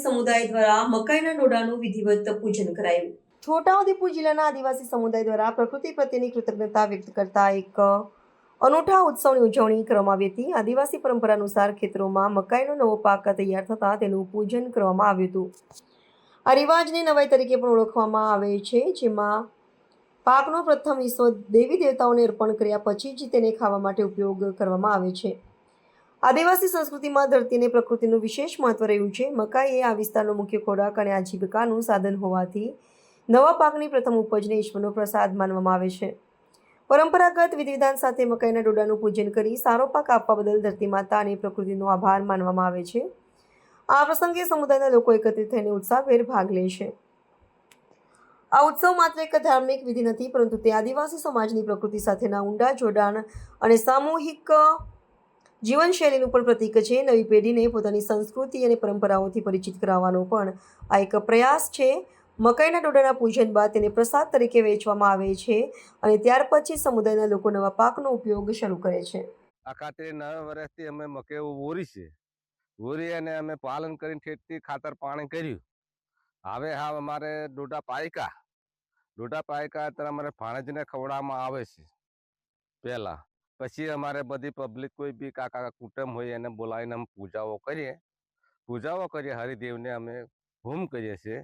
સમુદાય દ્વારા મકાઈના ડોડાનું વિધિવત પૂજન કરાયું. છોટાઉદેપુર જિલ્લાના આદિવાસી સમુદાય દ્વારા પ્રકૃતિ પ્રત્યેની કૃતજ્ઞતા વ્યક્ત કરતા એક અનોઠા ઉત્સવની ઉજવણી કરવામાં આવી હતી. આદિવાસી પરંપરા અનુસાર ખેતરોમાં મકાઈનો નવો પાક તૈયાર થતાં તેનું પૂજન કરવામાં આવ્યું હતું. આ રિવાજને નવાઈ તરીકે પણ ઓળખવામાં આવે છે, જેમાં પાકનો પ્રથમ હિસ્સો દેવી દેવતાઓને અર્પણ કર્યા પછી જ તેને ખાવા માટે ઉપયોગ કરવામાં આવે છે. આદિવાસી સંસ્કૃતિમાં ધરતી અને પ્રકૃતિનું વિશેષ મહત્વ રહ્યું છે. મકાઈ એ આ વિસ્તારનો મુખ્ય ખોરાક અને આજીવિકાનું સાધન હોવાથી નવા પાકની પ્રથમ ઉપજને ઈશ્વરનો પ્રસાદ માનવામાં આવે છે. પરંપરાગત વિધિવિધાન સાથે મકાઈના ડોડાનું પૂજન કરી સારો પાક આપવા બદલ ધરતી માતા અને પ્રકૃતિનો આભાર માનવામાં આવે છે. આ પ્રસંગે સમુદાયના લોકો એકત્રિત થઈને ઉત્સાહભેર ભાગ લે છે. આ ઉત્સવ માત્ર એક ધાર્મિક વિધિ નથી, પરંતુ તે આદિવાસી સમાજની પ્રકૃતિ સાથેના ઊંડા જોડાણ અને સામૂહિક જીવનશૈલીનું પણ પ્રતીક છે. નવી પેઢીને પોતાની સંસ્કૃતિ અને પરંપરાઓથી પરિચિત કરાવવાનો પણ આ એક પ્રયાસ છે. મકાઈના ડોડાના પૂજન બાદ તેને પ્રસાદ તરીકે વેચવામાં આવે છે અને ત્યાર પછી સમુદાયના લોકો નવા પાકનો ઉપયોગ શરૂ કરે છે. આ ખાતે નવ વર્ષથી અમે મકેવું વોરી છે. વોરી અને અમે પાલન કરીને ખેતી ખાતર પાણી કર્યું. હવે હા, અમારે ડોડા પાયકા. ડોડા પાયકા અત્યારે અમારે ભાણેજને ખવડાવવામાં આવે છે. પહેલા પછી અમારે બધી પબ્લિક કોઈ બી કાકા કુટુંબ હોય એને બોલાવીને અમે પૂજાઓ કરીએ. પૂજાઓ કરીએ, હરિદેવને અમે હોમ કરીએ છીએ.